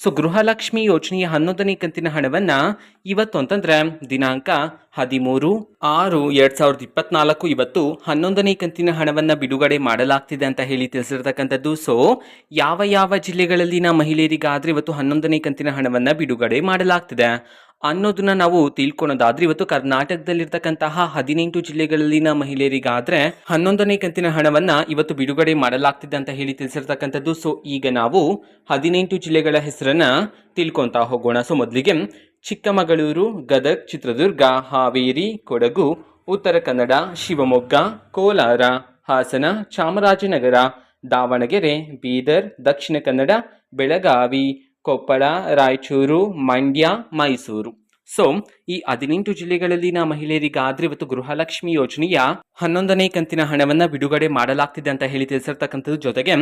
So Gruhalakshmi ಯೋಜನೆಯ ಹನ್ನೊಂದನೇ ಕಂತಿನ ಹಣವನ್ನು ಇವತ್ತು ಅಂತಂದ್ರೆ ದಿನಾಂಕ ಹದಿಮೂರು ಆರು ಎರಡ್ ಸಾವಿರದ ಇಪ್ಪತ್ನಾಲ್ಕು ಇವತ್ತು ಹನ್ನೊಂದನೇ ಕಂತಿನ ಹಣವನ್ನು ಬಿಡುಗಡೆ ಮಾಡಲಾಗ್ತಿದೆ ಅಂತ ಹೇಳಿ ತಿಳಿಸಿರ್ತಕ್ಕಂಥದ್ದು. ಸೊ ಯಾವ ಯಾವ ಜಿಲ್ಲೆಗಳಲ್ಲಿನ ಮಹಿಳೆಯರಿಗಾದರೆ ಇವತ್ತು ಹನ್ನೊಂದನೇ ಕಂತಿನ ಹಣವನ್ನು ಬಿಡುಗಡೆ ಮಾಡಲಾಗ್ತಿದೆ. ಅನ್ನೋದನ್ನ ನಾವು ತಿಳ್ಕೊಳೋದಾದ್ರೆ ಇವತ್ತು ಕರ್ನಾಟಕದಲ್ಲಿರ್ತಕ್ಕಂತಹ ಹದಿನೆಂಟು ಜಿಲ್ಲೆಗಳಲ್ಲಿನ ಮಹಿಳೆಯರಿಗಾದ್ರೆ ಹನ್ನೊಂದನೇ ಕಂತಿನ ಹಣವನ್ನ ಇವತ್ತು ಬಿಡುಗಡೆ ಮಾಡಲಾಗ್ತಿದೆ ಅಂತ ಹೇಳಿ ತಿಳಿಸಿರ್ತಕ್ಕಂಥದ್ದು. ಸೊ ಈಗ ನಾವು ಹದಿನೆಂಟು ಜಿಲ್ಲೆಗಳ ಹೆಸರನ್ನ ತಿಳ್ಕೊತಾ ಹೋಗೋಣ. ಸೊ ಮೊದಲಿಗೆ ಚಿಕ್ಕಮಗಳೂರು, ಗದಗ್, ಚಿತ್ರದುರ್ಗ, ಹಾವೇರಿ, ಕೊಡಗು, ಉತ್ತರ ಕನ್ನಡ, ಶಿವಮೊಗ್ಗ, ಕೋಲಾರ, ಹಾಸನ, ಚಾಮರಾಜನಗರ, ದಾವಣಗೆರೆ, ಬೀದರ್, ದಕ್ಷಿಣ ಕನ್ನಡ, ಬೆಳಗಾವಿ, ಕೊಪ್ಪಳ, ರಾಯಚೂರು, ಮಂಡ್ಯ, ಮೈಸೂರು. ಸೊ, ಈ ಹದಿನೆಂಟು ಜಿಲ್ಲೆಗಳಲ್ಲಿನ ಮಹಿಳೆಯರಿಗಾದ್ರೆ ಇವತ್ತು ಗೃಹಲಕ್ಷ್ಮಿ ಯೋಜನೆಯ ಹನ್ನೊಂದನೇ ಕಂತಿನ ಹಣವನ್ನು ಬಿಡುಗಡೆ ಮಾಡಲಾಗ್ತಿದೆ ಅಂತ ಹೇಳಿ ತಿಳಿಸಿರ್ತಕ್ಕಂಥದ್ದು ಜೊತೆಗೆ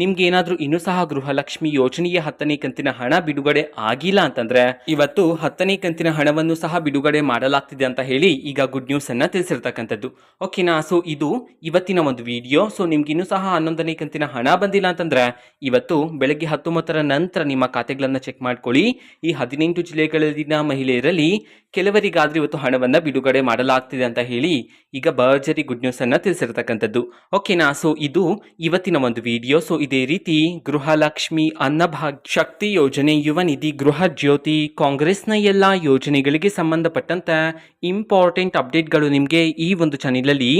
ನಿಮ್ಗೆ ಏನಾದರೂ ಇನ್ನೂ ಸಹ ಗೃಹಲಕ್ಷ್ಮಿ ಯೋಜನೆಯ ಹತ್ತನೇ ಕಂತಿನ ಹಣ ಬಿಡುಗಡೆ ಆಗಿಲ್ಲ ಅಂತಂದ್ರೆ ಇವತ್ತು ಹತ್ತನೇ ಕಂತಿನ ಹಣವನ್ನು ಸಹ ಬಿಡುಗಡೆ ಮಾಡಲಾಗ್ತಿದೆ ಅಂತ ಹೇಳಿ ಈಗ ಗುಡ್ ನ್ಯೂಸ್ ಅನ್ನ ತಿಳಿಸಿರ್ತಕ್ಕಂಥದ್ದು. ಓಕೆನಾ ಸೊ ಇದು ಇವತ್ತಿನ ಒಂದು ವಿಡಿಯೋ ಸೊ ನಿಮ್ಗೆ ಇನ್ನೂ ಸಹ ಹನ್ನೊಂದನೇ ಕಂತಿನ ಹಣ ಬಂದಿಲ್ಲ ಅಂತಂದ್ರೆ ಇವತ್ತು ಬೆಳಗ್ಗೆ ಹತ್ತೊಂಬತ್ತರ ನಂತರ ನಿಮ್ಮ ಖಾತೆಗಳನ್ನ ಚೆಕ್ ಮಾಡ್ಕೊಳ್ಳಿ. ಈ ಹದಿನೆಂಟು ಜಿಲ್ಲೆಗಳಲ್ಲಿನ ಮಹಿಳೆಯರಲ್ಲಿ ಕೆಲವರಿಗಾದ್ರೆ ಇವತ್ತು ಹಣವನ್ನ ಬಿಡುಗಡೆ ಮಾಡಲಾಗ್ತಿದೆ ಅಂತ ಹೇಳಿ ಈಗ ಭರ್ಜರಿ ಗುಡ್ ಅನ್ನ ತಿಳಿಸಿರ್ತಕ್ಕಂಥದ್ದು. ಓಕೆನಾ ಸೊ ಇದು ಇವತ್ತಿನ ಒಂದು ವಿಡಿಯೋ ಸೊ ಇದೇ ರೀತಿ ಗೃಹಲಕ್ಷ್ಮಿ ಅನ್ನಭಾಗ್ಯ ಶಕ್ತಿ ಯೋಜನೆ, ಯುವ ನಿಧಿ, ಗೃಹ ಜ್ಯೋತಿ, ಕಾಂಗ್ರೆಸ್ನ ಎಲ್ಲ ಯೋಜನೆಗಳಿಗೆ ಸಂಬಂಧಪಟ್ಟಂತ ಇಂಪಾರ್ಟೆಂಟ್ ಅಪ್ಡೇಟ್ಗಳು ನಿಮಗೆ ಈ ಒಂದು ಚಾನೆಲಲ್ಲಿ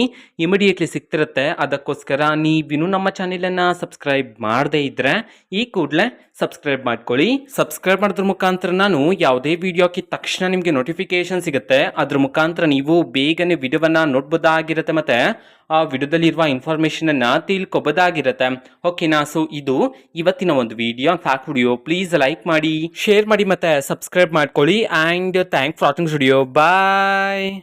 ಇಮಿಡಿಯೇಟ್ಲಿ ಸಿಗ್ತಿರುತ್ತೆ. ಅದಕ್ಕೋಸ್ಕರ ನೀವಿನ್ನು ನಮ್ಮ ಚಾನೆಲನ್ನು ಸಬ್ಸ್ಕ್ರೈಬ್ ಮಾಡದೇ ಇದ್ದರೆ ಈ ಕೂಡಲೇ ಸಬ್ಸ್ಕ್ರೈಬ್ ಮಾಡ್ಕೊಳ್ಳಿ. ಸಬ್ಸ್ಕ್ರೈಬ್ ಮಾಡಿದ್ರ ಮುಖಾಂತರ ನಾನು ಯಾವುದೇ ವಿಡಿಯೋ ಹಾಕಿದ ತಕ್ಷಣ ನಿಮಗೆ ನೋಟಿಫಿಕೇಶನ್ ಸಿಗುತ್ತೆ. ಅದ್ರ ಮುಖಾಂತರ ನೀವು ಬೇಗನೆ ವಿಡಿಯೋವನ್ನ ನೋಡ್ಬೋದಾಗಿರುತ್ತೆ. ಮತ್ತೆ ಆ ವಿಡಿಯೋದಲ್ಲಿರುವ ಇನ್ಫಾರ್ಮೇಷನ್ ಅನ್ನ ತಿಳ್ಕೊಬೋದಾಗಿರುತ್ತೆ. ಓಕೆನಾ ಸೊ ಇದು ಇವತ್ತಿನ ಒಂದು video fact video please like ಮಾಡಿ ಶೇರ್ ಮಾಡಿ ಮತ್ತೆ ಸಬ್ಸ್ಕ್ರೈಬ್ ಮಾಡ್ಕೊಳ್ಳಿ. And thank watching video bye